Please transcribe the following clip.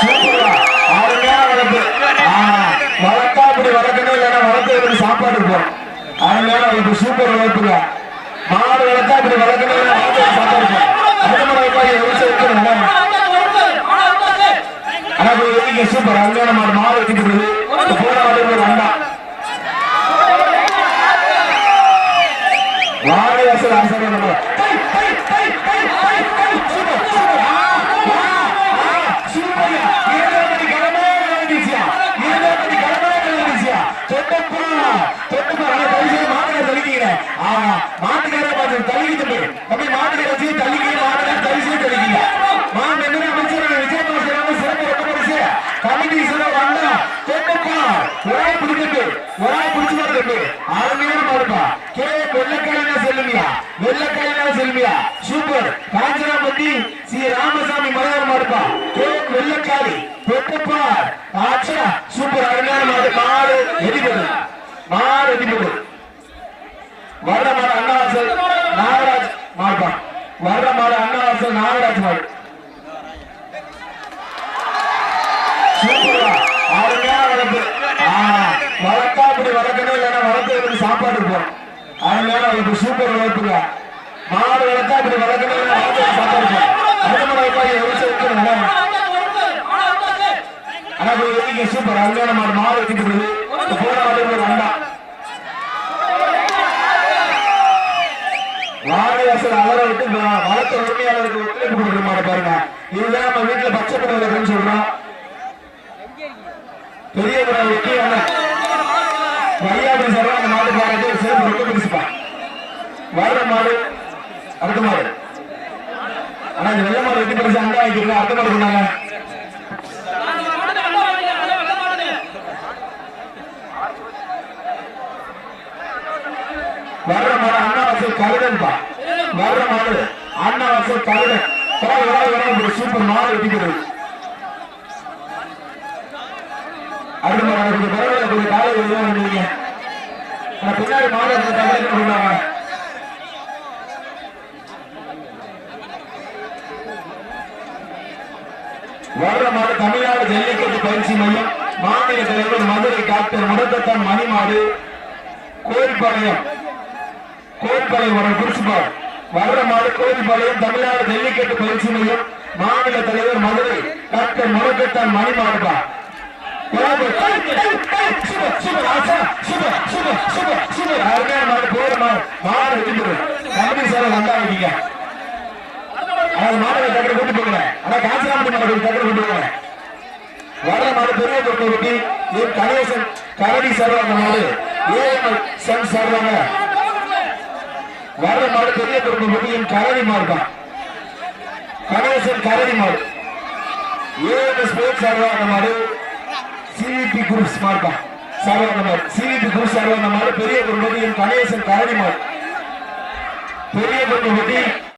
சூப்பரா அருமையான வளர்ப்பு வளர்த்தா அப்படி வளர்க்கணும் இல்லைன்னா வளர்த்து சாப்பாடு இருக்கும் அருமையான வளர்ப்பு சூப்பர் வளர்ப்புங்க மாடு வளர்த்தா அப்படி வளர்க்கணும் இல்லைன்னா வளர்த்து சாப்பாடு இருக்கும் அடுத்த வளர்ப்பாங்க எவ்வளவு இருக்கணும் ஆனா வெளியே சூப்பர் அருமையான மாடு மாடு வச்சுக்கிறது போன மாடு ஒரு அண்ணா வாடி வாசல் அரசாங்க நம்ம கமிட்டி சொல்ல வந்தா தொட்டப்பா ஒரே பிடிக்கிறது ஒரே பிடிச்சு அருமையான மாடுப்பா. கே. வெள்ளக்காரனா செல்லுமியா? வெள்ளக்காரனா செல்லுமியா? சூப்பர். காஞ்சனாபதி ஸ்ரீ ராமசாமி மலையாள மாடுப்பா. கே. வெள்ளக்காரி தொட்டப்பா ஆச்சா சூப்பர். அருமையான மாடு. மாடு எதிர்படு மாடு எதிர்படு வர்ற மாடு அண்ணாவாசல் நாகராஜ் மாட்டா வர்ற மாடு அண்ணாவாசல் நாகராஜ் மாடு. சூப்பரா வளர்ப்பு. வளர்த்தா அப்படி வளர்க்கணும் இல்லைன்னா வளர்த்து சாப்பாடு இருக்கும் அருமையான வளர்ப்பு. சூப்பர் வளர்ப்புங்க. மாடு வளர்த்தா அப்படி வளர்க்கணும் இல்லைன்னா வளர்த்து சாப்பாடு இருக்கும் அடுத்த வளர்ப்பாங்க எவ்வளவு ஆனா சூப்பர். அருமையான மாடு. மாடு வைக்கிறது போன மாடு ஒரு வாசல் அவரை விட்டு வளர்த்த உரிமையாளருக்கு ஒத்துழைப்பு கொடுக்குற பாருங்க. இதுதான் நம்ம வீட்டுல பச்சை படம் வளர்க்குன்னு சொல்றோம். பெரிய படம் மரியாதை சார் அந்த மாடு பாருங்க சேர்ந்து ரொம்ப பிடிச்சுப்பா. வர்ற மாடு அடுத்த மாடு. ஆனா இந்த வெள்ள மாடு வெட்டி பிடிச்சு அங்கே வாங்கிக்கிறீங்க அடுத்த மாடு சொன்னாங்க வர்ற மாடு அண்ணாவாசல் கருதன்பா வர்ற மாடு அண்ணா கருடன் வர வர வர ஒரு சூப்பர் மாடு வெட்டிக்கிறது அடுத்த பரவாயில்ல கொஞ்சம் காலை பின்னாடி மாடு வர்ற மாடு தமிழ்நாடு ஜல்லிக்கட்டு பயிற்சி மையம் மாநில தலைவர் மதுரை டாக்டர் முடக்கத்தான் மணிமாடு கோயில்பாளையம் கோயில்பாளையம் வர குறிச்சுப்பார் வர்ற மாடு தமிழ்நாடு ஜல்லிக்கட்டு பயிற்சி மையம் மாநில தலைவர் மதுரை டாக்டர் முடக்கத்தான் மணிமாடுபா. அருமையான மாடு வர பெரிய கணேசன் கரடி சேர்வாங்க மாடு. ஏஎம்எல் சன் சேர்வாங்க வர மாடு பெரிய பொருளை வெட்டி என் கரடி மாடு தான். கணேசன் கரடி மாடு. ஏஎம்எஸ் ஸ்போர்ட்ஸ் சேர்வாங்க மாடு. சிவிபி குரூப்ஸ் மாடு தான். மாடு. சிவிபி குரூப் சேர்வாங்க மாடு. பெரிய பொருள் என் கணேசன் கரடி மாடு. பெரிய பொருளை